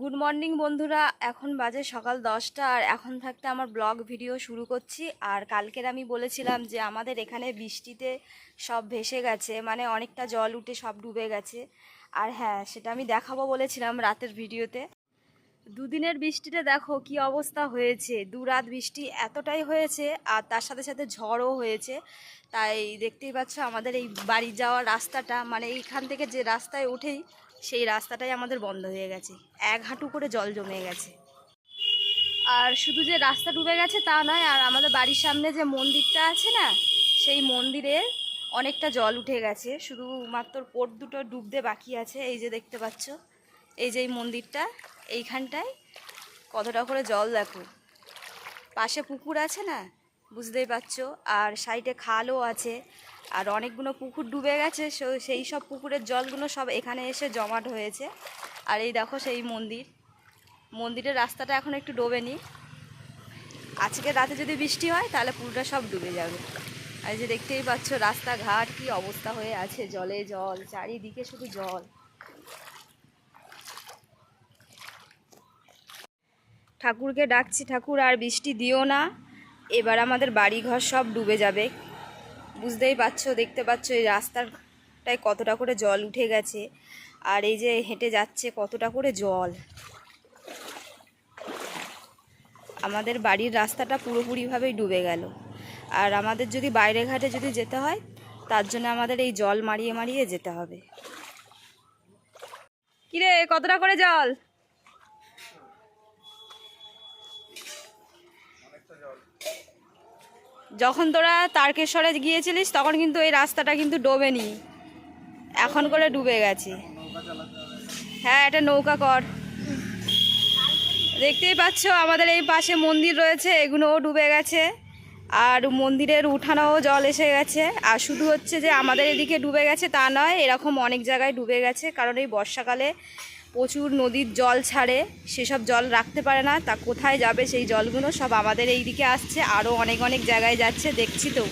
Good morning বন্ধুরা। এখন বাজে সকাল দশটা, আর এখন থাকতে আমার ব্লগ ভিডিও শুরু করছি। আর কালকের আমি বলেছিলাম যে আমাদের এখানে বৃষ্টিতে সব ভেসে গেছে মানে অনেকটা জল উঠে সব ডুবে গেছে। আর হ্যাঁ সেটা আমি দেখাবো বলেছিলাম রাতের ভিডিওতে। দুদিনের বৃষ্টিতে দেখো কি অবস্থা হয়েছে। দু রাত বৃষ্টি এতটাই হয়েছে, আর তার সাথে সাথে ঝড়ও হয়েছে। তাই দেখতেই পাচ্ছ আমাদের এই বাড়ি যাওয়ার রাস্তাটা মানে এইখান থেকে যে রাস্তায় উঠেই সেই রাস্তাটাই আমাদের বন্ধ হয়ে গেছে। এক হাঁটু করে জল জমে গেছে। আর শুধু যে রাস্তা ডুবে গেছে তা নয়, আর আমাদের বাড়ির সামনে যে মন্দিরটা আছে না, সেই মন্দিরে অনেকটা জল উঠে গেছে। শুধুমাত্র পোট দুটো ডুবতে বাকি আছে, এই যে দেখতে পাচ্ছ। এই যে এই মন্দিরটা, এইখানটায় কতটা করে জল দেখো। পাশে পুকুর আছে না বুঝতেই পারছ। আর সাইডে খালও আছে। আর অনেকগুলো পুকুর ডুবে গেছে সেই সব পুকুরের জলগুলো সব এখানে এসে জমাট হয়েছে। আর এই দেখো সেই মন্দির। মন্দিরের রাস্তাটা এখন একটু ডোবেনি। আজকে রাতে যদি বৃষ্টি হয়, তাহলে পুরোটা সব ডুবে যাবে। আর যে দেখতেই পাচ্ছ, রাস্তাঘাট কি অবস্থা হয়ে আছে। জলে জল, চারিদিকে শুধু জল। ঠাকুরকে ডাকছি, ঠাকুর আর বৃষ্টি দিও না। এবার আমাদের বাড়িঘর সব ডুবে যাবে। বুঝতেই পারছ, দেখতে পাচ্ছ এই রাস্তাটায় কতটা করে জল উঠে গেছে আর এই যে হেঁটে যাচ্ছে কতটা করে জল। আমাদের বাড়ির রাস্তাটা পুরোপুরিভাবেই ডুবে গেল। আর আমাদের যদি বাইরে ঘাটে যদি যেতে হয়, তার জন্য আমাদের এই জল মারিয়ে মারিয়ে যেতে হবে। কিরে, কতটা করে জল? যখন তোরা তারকেশ্বরে গিয়েছিলিস, তখন কিন্তু এই রাস্তাটা কিন্তু ডোবেনি। এখন করে ডুবে গেছে। হ্যাঁ এটা নৌকা কর। দেখতেই পাচ্ছ, আমাদের এই পাশে মন্দির রয়েছে, এগুলোও ডুবে গেছে। আর মন্দিরের উঠানেও জল এসে গেছে। আর শুধু হচ্ছে যে আমাদের এদিকে ডুবে গেছে তা নয়, এরকম অনেক জায়গায় ডুবে গেছে, কারণ এই বর্ষাকালে প্রচুর নদীর জল ছাড়ে, সেসব জল রাখতে পারে না, তা কোথায় যাবে সেই জলগুলো সব আমাদের এই দিকে আসছে আরও অনেক অনেক জায়গায় যাচ্ছে, দেখছি তো।